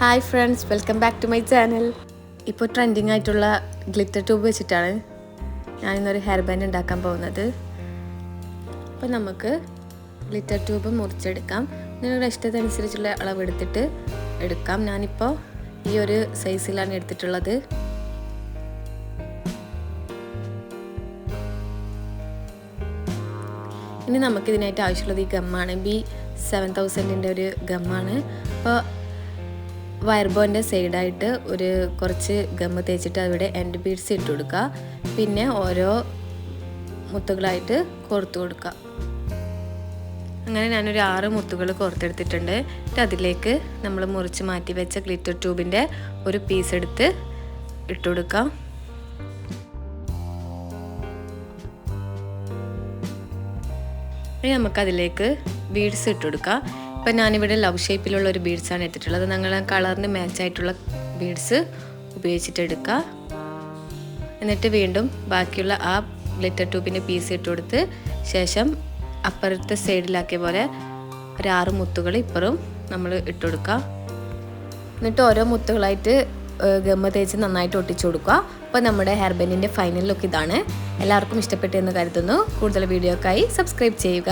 Hi friends welcome back to my channel ഇപ്പോൾ trending ആയിട്ടുള്ള glitter tube വെച്ചിട്ടാണ് ഞാനിന്നൊരു ഹെയർ ബാൻഡ് ഉണ്ടാക്കാൻ പോകുന്നത്. അപ്പോൾ നമുക്ക് ഗ്ലിറ്റർ ട്യൂബ് മുറിച്ചെടുക്കാം. നിങ്ങളുടെ ഇഷ്ടത്തിനനുസരിച്ചുള്ള അളവെടുത്തിട്ട് എടുക്കാം. ഞാനിപ്പോൾ ഈ ഒരു സൈസിലാണ് എടുത്തിട്ടുള്ളത്. ഇനി നമുക്കിതിനായിട്ട് ആവശ്യമുള്ളത് ഈ ഗമ്മാണ് ബി സെവൻ തൗസൻഡിന്റെ ഒരു ഗമ്മാണ് അപ്പോൾ വയർബോന്റെ സൈഡായിട്ട് ഒരു കുറച്ച് ഗമ്മ് തേച്ചിട്ട് അവിടെ എൻഡ് ബീഡ്സ് ഇട്ട് കൊടുക്കുക. പിന്നെ ഓരോ മുത്തുകളായിട്ട് കോർത്ത് കൊടുക്കുക. അങ്ങനെ ഞാനൊരു ആറ് മുത്തുകൾ കോർത്തെടുത്തിട്ടുണ്ട്. എന്നിട്ട് അതിലേക്ക് നമ്മൾ മുറിച്ച് മാറ്റി വെച്ച ഗ്ലിറ്റർ ട്യൂബിന്റെ ഒരു പീസ് എടുത്ത് ഇട്ട് കൊടുക്കാം. നമുക്കതിലേക്ക് ബീഡ്സ് ഇട്ട് കൊടുക്കാം. ഇപ്പം ഞാനിവിടെ ലവ് ഷേപ്പിലുള്ള ഒരു ബീഡ്സാണ് എടുത്തിട്ടുള്ളത്. നിങ്ങൾ കളറിന് മാച്ച് ആയിട്ടുള്ള ബീഡ്സ് ഉപയോഗിച്ചിട്ട് എടുക്കുക എന്നിട്ട് വീണ്ടും ബാക്കിയുള്ള ആ ഗ്ലിറ്റർ ട്യൂബിന്റെ പീസ് ഇട്ട് കൊടുത്ത് ശേഷം അപ്പുറത്തെ സൈഡിലാക്കിയ പോലെ ഒരു ആറ് മുത്തുകൾ ഇപ്പുറം നമ്മൾ ഇട്ട് കൊടുക്കുക എന്നിട്ട് ഓരോ മുത്തുകളായിട്ട് ഗമ്മ തേച്ച് നന്നായിട്ട് ഒട്ടിച്ചു കൊടുക്കുക അപ്പോൾ നമ്മുടെ ഹെയർ ബെൻഡിന്റെ ഫൈനൽ ലുക്ക് ഇതാണ്. എല്ലാവർക്കും ഇഷ്ടപ്പെട്ടു എന്ന് കരുതുന്നു. കൂടുതൽ വീഡിയോക്കായി സബ്സ്ക്രൈബ് ചെയ്യുക.